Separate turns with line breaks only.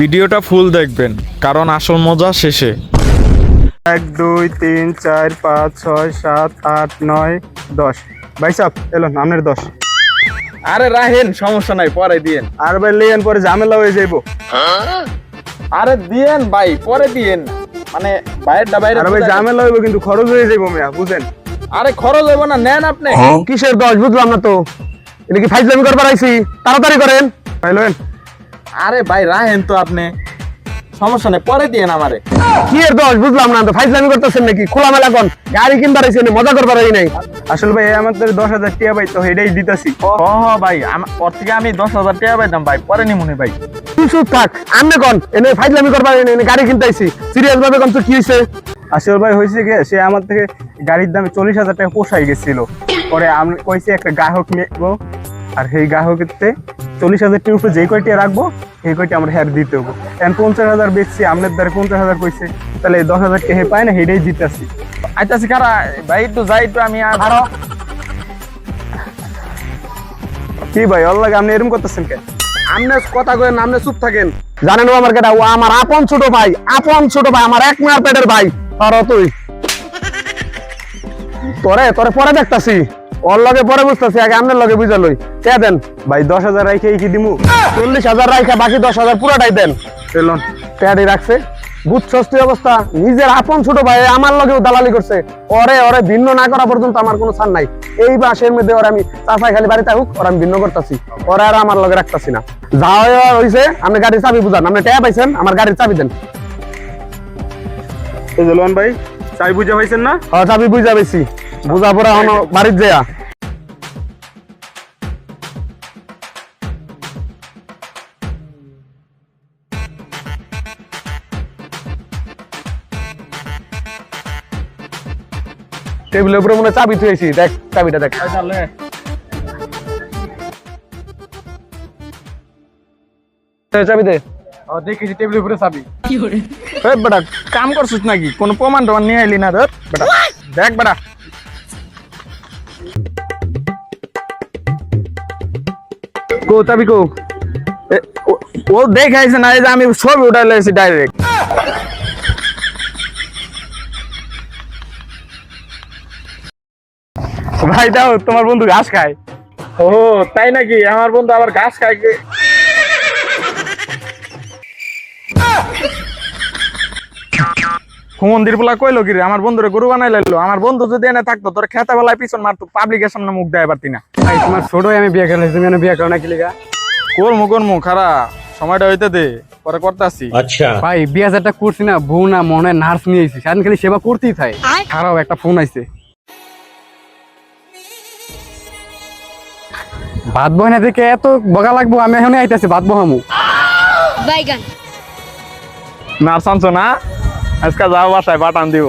ভিডিওটা ফুল দেখবেন কারণ আসল মজা শেষে এক দুই তিন চার পাঁচ ছয় সাত আট নয় দশ ভাই সাহ এলো নামের দশ
আরে রাহেন সমস্যা নাই পরে দিয়েন
আর ভাই লেন পরে ঝামেলা হয়ে যাইব
আরে দিয়েন ভাই পরে দিয়েন মানে বাইরেটা বাইরে
আরে ভাই ঝামেলা হইব কিন্তু খরচ হয়ে যাইব মিয়া বুঝেন
আরে খরচ হইব না নেন আপনি
কিসের দশ বুঝলাম না তো এটা কি ফাইজলামি করবার আইছি তাড়াতাড়ি করেন ভাই লেন
আরে ভাই রাহেন তো আপনি সমস্যা নেই পরে দিয়ে আমারে
কি এর দোষ বুঝলাম না তো ফাইজলামি করতেছেন নাকি মেলা কোন গাড়ি কিনবার আইছেন মজা করবার আই নাই আসলে ভাই আমাদের দশ হাজার টিয়া ভাই তো হেডেই দিতেছি
ও ভাই ওর থেকে আমি দশ হাজার টিয়া পাইতাম ভাই পরে নি মনে ভাই
কিছু থাক আমি কোন এনে ফাইজলামি করবার নাই গাড়ি কিনতেছি সিরিয়াস ভাবে কোন তো কি হইছে আসলে ভাই হইছে কি সে আমার থেকে গাড়ির দামে চল্লিশ হাজার টাকা পোষাই গেছিল পরে আমি কইছি একটা গ্রাহক নেব আর সেই গ্রাহকের চল্লিশ হাজার উপরে যে কয়টি রাখবো সেই কয়টি আমরা হেয়ার দিতে হবো এখন পঞ্চাশ হাজার বেচছি আপনার দ্বারা পঞ্চাশ হাজার কইছে তাহলে দশ হাজার কে পায় না হেডেই দিতেছি
আইতাছি কারা ভাই একটু যাই একটু আমি আর
কি ভাই ওর লাগে আপনি এরকম করতেছেন কেন
আপনি কথা কয়েন আপনি চুপ থাকেন
জানেন ও আমার কেটা ও আমার আপন ছোট ভাই আপন ছোট ভাই আমার এক মার পেটের ভাই আর তুই তোরে তোরে পরে দেখতাছি ওর লগে পরে বুঝতেছি আগে আপনার লগে বুঝা লই কে দেন
ভাই দশ হাজার রাইখে কি দিমু
চল্লিশ হাজার রাইখা বাকি দশ হাজার পুরাটাই দেন রাখছে অবস্থা নিজের আপন ছোট ভাই আমার লগেও দালালি করছে ওরে ওরে ভিন্ন না করা পর্যন্ত আমার কোনো সার নাই এই বাসের মধ্যে ওর আমি চাষাই খালি বাড়িতে হোক ওরা আমি ভিন্ন করতেছি ওরা আর আমার লগে রাখতাছি না যা হয়েছে আপনি গাড়ি চাবি বুঝান আপনি ট্যাপ পাইছেন আমার গাড়ির চাবি দেন ভাই চাবি বুঝা পাইছেন না হ্যাঁ চাবি বুঝা পাইছি বোঝাপড়া হনো বাড়ির যায়া টেবিলের উপরে মনে চাবি থুয়েছি দেখ চাবিটা দেখ চাবি দে
দেখেছি টেবিলের উপরে চাবি
কি
বেটা কাম করছিস নাকি কোনো প্রমাণ টমান নিয়ে আইলি না ধর বেটা দেখ বেটা কো তাবি কো ও দেখাইছে না যে আমি সব উঠাই লাইছি ডাইরেক্ট ভাই দাও তোমার বন্ধু ঘাস খায়
ও তাই নাকি আমার বন্ধু আবার ঘাস খায়
সুমন্দির পোলা কইল কি আমার বন্ধুরে গরু বানাই লাইলো আমার বন্ধু যদি এনে থাকতো তোর খেতে বেলায় পিছন মারতো পাবলিকের সামনে মুখ দেয় পারতি না
ভাই তোমার ছোট আমি বিয়ে করে তুমি বিয়ে করো না কি লিগা
করমু করমু খারা সময়টা হইতে দে পরে করতে আসি আচ্ছা ভাই করছি না বউ না মনে নার্স নিয়ে আইছি সারাদিন খালি সেবা করতেই থাই খারাপ একটা ফোন আইছে ভাত না থেকে এত বগা লাগবো আমি এখন আইতাছি ভাত বহামু বাইগান নার্স আনছো না আজকে যাও বাসায় পাঠান দিব